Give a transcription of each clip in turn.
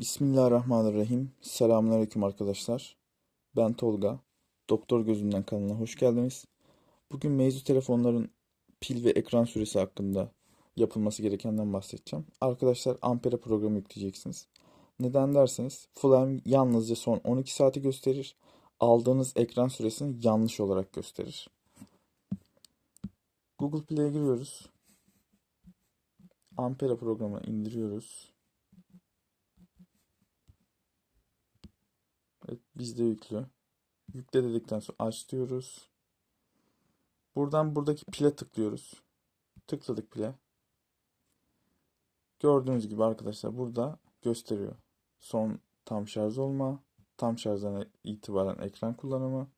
Bismillahirrahmanirrahim. Selamünaleyküm arkadaşlar. Ben Tolga. Doktor Gözünden kanalına hoş geldiniz. Bugün mevzu telefonların pil ve ekran süresi hakkında yapılması gerekenden bahsedeceğim. Arkadaşlar Ampere programı yükleyeceksiniz. Neden derseniz Flame yalnızca son 12 saati gösterir. Aldığınız ekran süresini yanlış olarak gösterir. Google Play'e giriyoruz. Ampere programını indiriyoruz. Evet, bizde yüklü. Yükle dedikten sonra aç diyoruz. Buradan buradaki pile tıklıyoruz. Tıkladık pile. Gördüğünüz gibi arkadaşlar burada gösteriyor. Son tam şarj olma, tam şarjdan itibaren ekran kullanımı.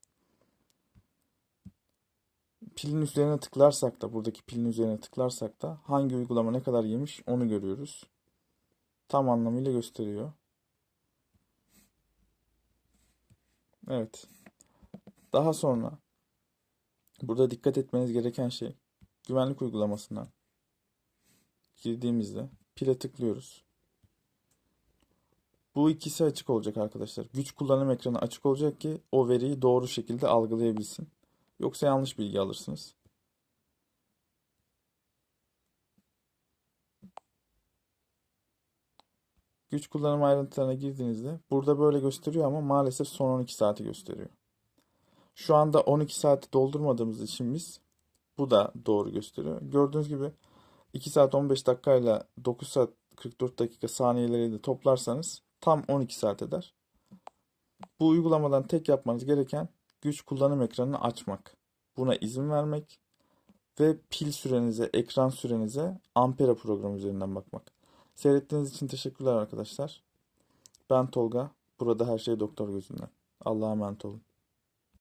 Pilin üzerine tıklarsak da buradaki pilin üzerine tıklarsak da hangi uygulama ne kadar yemiş onu görüyoruz. Tam anlamıyla gösteriyor. Evet. Daha sonra burada dikkat etmeniz gereken şey güvenlik uygulamasına girdiğimizde pile tıklıyoruz. Bu ikisi açık olacak arkadaşlar. Güç kullanım ekranı açık olacak ki o veriyi doğru şekilde algılayabilsin. Yoksa yanlış bilgi alırsınız. Güç kullanım ayrıntılarına girdiğinizde burada böyle gösteriyor ama maalesef son 12 saati gösteriyor. Şu anda 12 saati doldurmadığımız için biz bu da doğru gösteriyor. Gördüğünüz gibi 2 saat 15 dakikayla 9 saat 44 dakika saniyeleriyle toplarsanız tam 12 saat eder. Bu uygulamadan tek yapmanız gereken güç kullanım ekranını açmak. Buna izin vermek ve pil sürenize, ekran sürenize Ampere programı üzerinden bakmak. Seyrettiğiniz için teşekkürler arkadaşlar. Ben Tolga. Burada her şey doktor gözünden. Allah'a emanet olun.